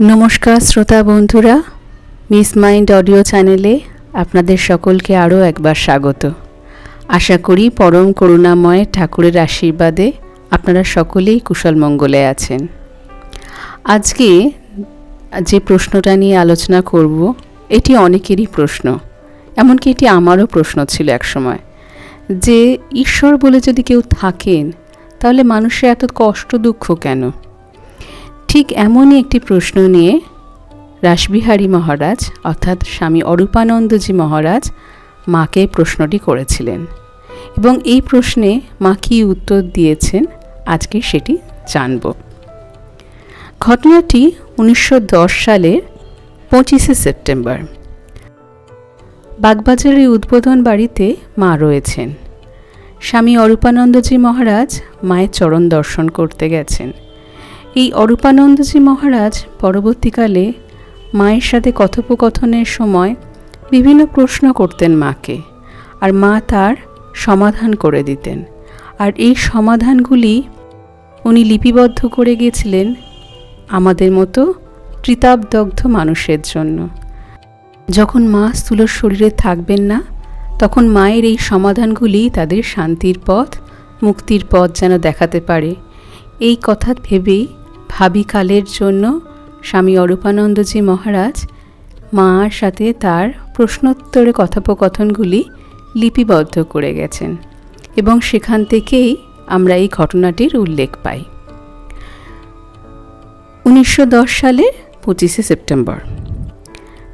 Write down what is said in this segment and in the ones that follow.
নমস্কার শ্রোতা বন্ধুরা, মিস মাইন্ড অডিও চ্যানেলে আপনাদের সকলকে আরও একবার স্বাগত। আশা করি পরম করুণাময় ঠাকুরের আশীর্বাদে আপনারা সকলেই কুশল মঙ্গলে আছেন। আজকে যে প্রশ্নটা নিয়ে আলোচনা করব, এটি অনেকেরই প্রশ্ন, এমনকি এটি আমারও প্রশ্ন ছিল একসময়, যে ঈশ্বর বলে যদি কেউ থাকেন, তাহলে মানুষের এত কষ্ট দুঃখ কেন? ঠিক এমনই একটি প্রশ্ন নিয়ে রাসবিহারী মহারাজ, অর্থাৎ স্বামী অরূপানন্দজি মহারাজ, মাকে প্রশ্নটি করেছিলেন। এবং এই প্রশ্নে মা কী উত্তর দিয়েছেন, আজকে সেটি জানব। ঘটনাটি উনিশশো দশ সালের পঁচিশে সেপ্টেম্বর। বাগবাজারের উদ্বোধন বাড়িতে মা রয়েছেন। স্বামী অরূপানন্দজি মহারাজ মায়ের চরণ দর্শন করতে গেছেন। এই অরূপানন্দজি মহারাজ পরবর্তীকালে মায়ের সাথে কথোপকথনের সময় বিভিন্ন প্রশ্ন করতেন মাকে, আর মা তার সমাধান করে দিতেন। আর এই সমাধানগুলি উনি লিপিবদ্ধ করে গেছিলেন আমাদের মতো ত্রিতাবদগ্ধ মানুষের জন্য। যখন মা স্থূল শরীরে থাকবেন না, তখন মায়ের এই সমাধানগুলি তাদের শান্তির পথ, মুক্তির পথ যেন দেখাতে পারে। এই কথা ভেবেই ভাবিকালের জন্য স্বামী অরূপানন্দজি মহারাজ মার সাথে তার প্রশ্নোত্তরে কথোপকথনগুলি লিপিবদ্ধ করে গেছেন এবং সেখান থেকেই আমরা এই ঘটনাটির উল্লেখ পাই। উনিশশো সালের পঁচিশে সেপ্টেম্বর।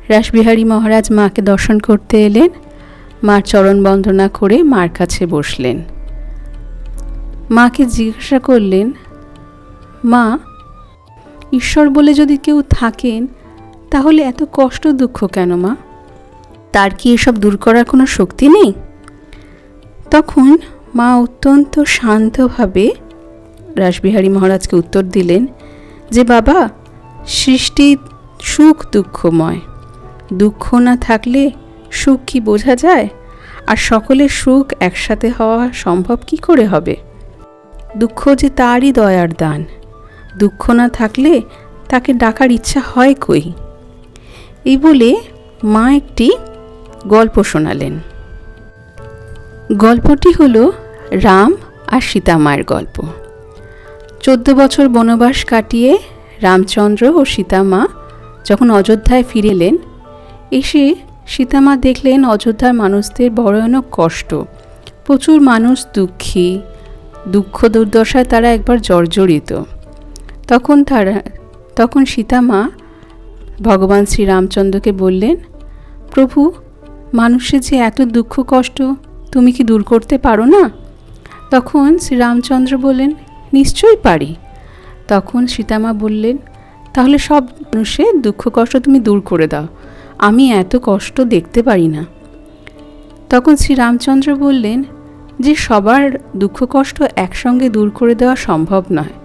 রাসবিহারী মহারাজ মাকে দর্শন করতে এলেন। মার চরণ বন্দনা করে মার কাছে বসলেন। মাকে জিজ্ঞাসা করলেন, মা ঈশ্বর বলে যদি কেউ থাকেন, তাহলে এত কষ্ট দুঃখ কেন মা? তার কি এসব দূর করার কোনো শক্তি নেই? তখন মা অত্যন্ত শান্তভাবে রাসবিহারী মহারাজকে উত্তর দিলেন যে, বাবা, সৃষ্টি সুখ দুঃখময়। দুঃখ না থাকলে সুখ কি বোঝা যায়? আর সকলের সুখ একসাথে হওয়া সম্ভব কি করে হবে? দুঃখ যে তারই দয়ার দান। দুঃখ না থাকলে তাকে ডাকার ইচ্ছা হয় কই? এই বলে মা একটি গল্প শোনালেন। গল্পটি হলো রাম আর সীতা মায়ের গল্প। চোদ্দ বছর বনবাস কাটিয়ে রামচন্দ্র ও সীতামা যখন অযোধ্যায় ফিরেলেন, এসে সীতামা দেখলেন অযোধ্যার মানুষদের ভয়ানক কষ্ট। প্রচুর মানুষ দুঃখী, দুঃখ দুর্দশায় তারা একবার জর্জরিত। তখন তারা, তখন সীতামা ভগবান শ্রীরামচন্দ্রকে বললেন, প্রভু, মানুষের যে এত দুঃখ কষ্ট, তুমি কি দূর করতে পারো না? তখন শ্রীরামচন্দ্র বললেন, নিশ্চয়ই পারি। তখন সীতামা বললেন, তাহলে সব মানুষের দুঃখ কষ্ট তুমি দূর করে দাও, আমি এত কষ্ট দেখতে পারি না। তখন শ্রীরামচন্দ্র বললেন, যে সবার দুঃখ কষ্ট একসঙ্গে দূর করে দেওয়া সম্ভব নয়।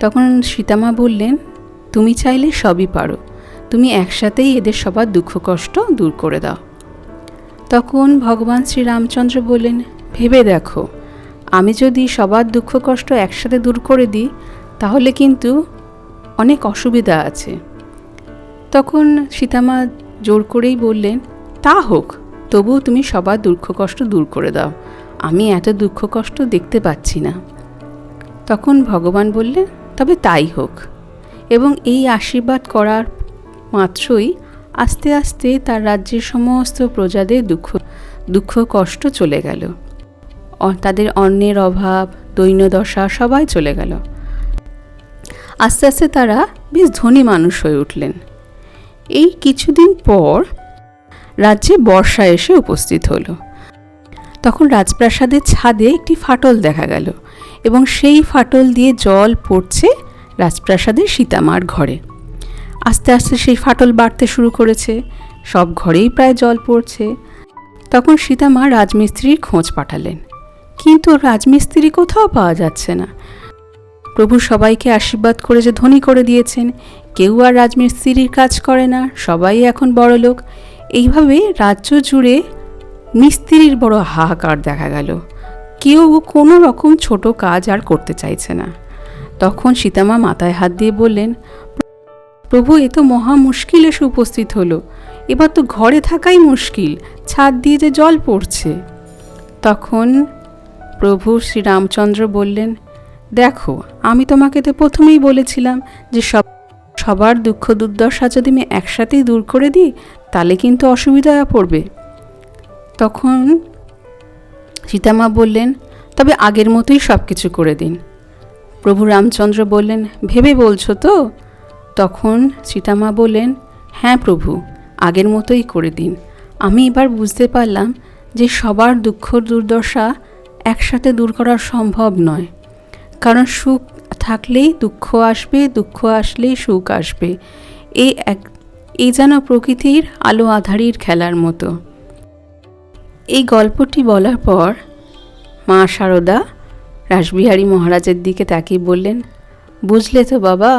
তখন সীতামা বললেন, তুমি চাইলে সবই পারো। তুমি একসাথেই এদের সবার দুঃখ কষ্ট দূর করে দাও। তখন ভগবান শ্রীরামচন্দ্র বললেন, ভেবে দেখো, আমি যদি সবার দুঃখ কষ্ট একসাথে দূর করে দিই, তাহলে কিন্তু অনেক অসুবিধা আছে। তখন সীতামা জোর করেই বললেন, তা হোক, তবুও তুমি সবার দুঃখ কষ্ট দূর করে দাও। আমি এত দুঃখ কষ্ট দেখতে পাচ্ছি না। তখন ভগবান বললেন তবে তাই হোক। এবং এই আশীর্বাদ করার মাত্রই আস্তে আস্তে তার রাজ্যের সমস্ত প্রজাদের দুঃখ দুঃখ, কষ্ট চলে গেল। তাদের অন্নের অভাব, দৈন্যদশা সবাই চলে গেল। আস্তে আস্তে তারা বেশ ধনী মানুষ হয়ে উঠলেন। এই কিছুদিন পর রাজ্যে বর্ষা এসে উপস্থিত হলো। তখন রাজপ্রাসাদের ছাদে একটি ফাটল দেখা গেল। এবং সেই ফাটল দিয়ে জল পড়ছে রাজপ্রাসাদের সীতামার ঘরে। আস্তে আস্তে সেই ফাটল বাড়তে শুরু করেছে। সব ঘরেই প্রায় জল পড়ছে। তখন সীতামা রাজমিস্ত্রির খোঁজ পাঠালেন। কিন্তু রাজমিস্ত্রি কোথাও পাওয়া যাচ্ছে না। প্রভু সবাইকে আশীর্বাদ করে যে ধনী করে দিয়েছেন। কেউ আর রাজমিস্ত্রির কাজ করে না। সবাই এখন বড় লোক। এইভাবে রাজ্য জুড়ে মিস্ত্রির বড় হাহাকার দেখা গেল। কেউ কোনো রকম ছোট কাজ আর করতে চাইছে না। তখন সীতামা মাথায় হাত দিয়ে বললেন, প্রভু, এ তো মহা মুশকিল এসে উপস্থিত হলো। এবার তো ঘরে থাকাই মুশকিল, ছাদ দিয়ে যে জল পড়ছে। তখন প্রভু শ্রীরামচন্দ্র বললেন, দেখো, আমি তোমাকে তো প্রথমেই বলেছিলাম যে সব, সবার দুঃখ দুর্দশা যদি আমি একসাথেই দূর করে দিই, তাহলে কিন্তু অসুবিধায় পড়বে। তখন সীতামা বললেন, তবে আগের মতোই সব কিছু করে দিন। প্রভু রামচন্দ্র বললেন, ভেবে বলছো তো? তখন সীতামা বললেন হ্যাঁ প্রভু, আগের মতোই করে দিন। আমি এবার বুঝতে পারলাম যে সবার দুঃখ দুর্দশা একসাথে দূর করা সম্ভব নয়। কারণ সুখ থাকলেই দুঃখ আসবে, দুঃখ আসলেই সুখ আসবে। এই এক এই যেন প্রকৃতির আলো আধারির খেলার মতো। এই গল্পটি বলার পর মা শারদা রাসবিহারী মহারাজের দিকে তাকিয়ে বললেন, বুঝলে তো বাবা,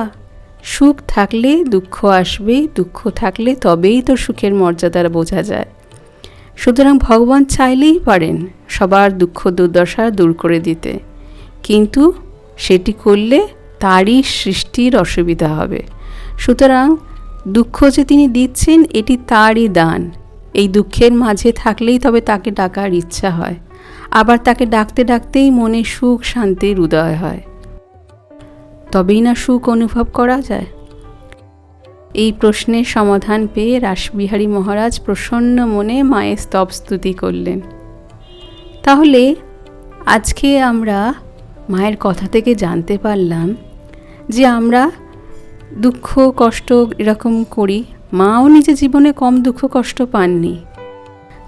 সুখ থাকলে দুঃখ আসবে, দুঃখ থাকলে তবেই তো সুখের মর্যাদার বোঝা যায়। সুতরাং ভগবান চাইলেই পারেন সবার দুঃখ দুর্দশা দূর করে দিতে, কিন্তু সেটি করলে তারই সৃষ্টির অসুবিধা হবে। সুতরাং দুঃখ যে তিনি দিচ্ছেন, এটি তারই দান। এই দুঃখের মাঝে থাকলেই তবে তাকে ডাকার ইচ্ছা হয়। আবার তাকে ডাকতে ডাকতেই মনে সুখ, শান্তির উদয় হয়। তবেই না সুখ অনুভব করা যায়? এই প্রশ্নের সমাধান পেয়ে রাসবিহারী মহারাজ প্রসন্ন মনে মায়ের স্তব স্তুতি করলেন। তাহলে আজকে আমরা মায়ের কথা থেকে জানতে পারলাম যে আমরা দুঃখ, কষ্ট এরকম করি মাও নিজে জীবনে কম দুঃখ কষ্ট পাননি।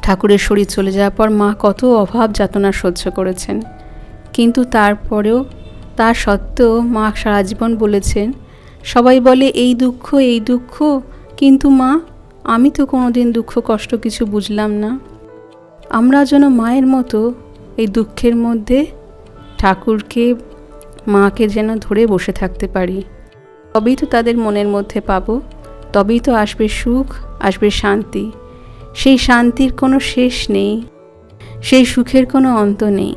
ঠাকুরের শরীর চলে যাওয়ার পর মা কত অভাব যাতনা সহ্য করেছেন। কিন্তু তারপরেও তা সত্ত্বেও মা সারা জীবন বলেছেন, সবাই বলে, এই দুঃখ এই দুঃখ, কিন্তু মা, আমি তো কোনো দিন দুঃখ, কষ্ট কিছু বুঝলাম না। আমরা যেন মায়ের মতো এই দুঃখের মধ্যে ঠাকুরকে, মাকে যেন ধরে বসে থাকতে পারি। তবেই তো তাদের মনের মধ্যে পাবো তবেই তো আসবে সুখ, আসবে শান্তি। সেই শান্তির কোনো শেষ নেই, সেই সুখের কোনো অন্ত নেই।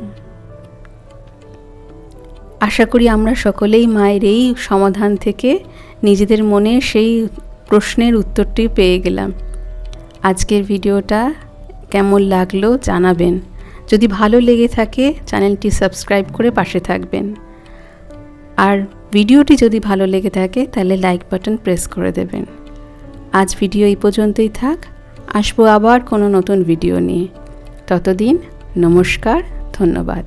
আশা করি আমরা সকলেই মায়ের এই সমাধান থেকে নিজেদের মনে সেই প্রশ্নের উত্তরটি পেয়ে গেলাম। আজকের ভিডিওটা কেমন লাগল জানাবেন। যদি ভালো লেগে থাকে, চ্যানেলটি সাবস্ক্রাইব করে পাশে থাকবেন। আর ভিডিওটি যদি ভালো লেগে থাকে, তাহলে লাইক বাটন প্রেস করে দেবেন। আজ ভিডিও এই পর্যন্তই থাক। আসব আবার কোনো নতুন ভিডিও নিয়ে। ততদিন নমস্কার ধন্যবাদ।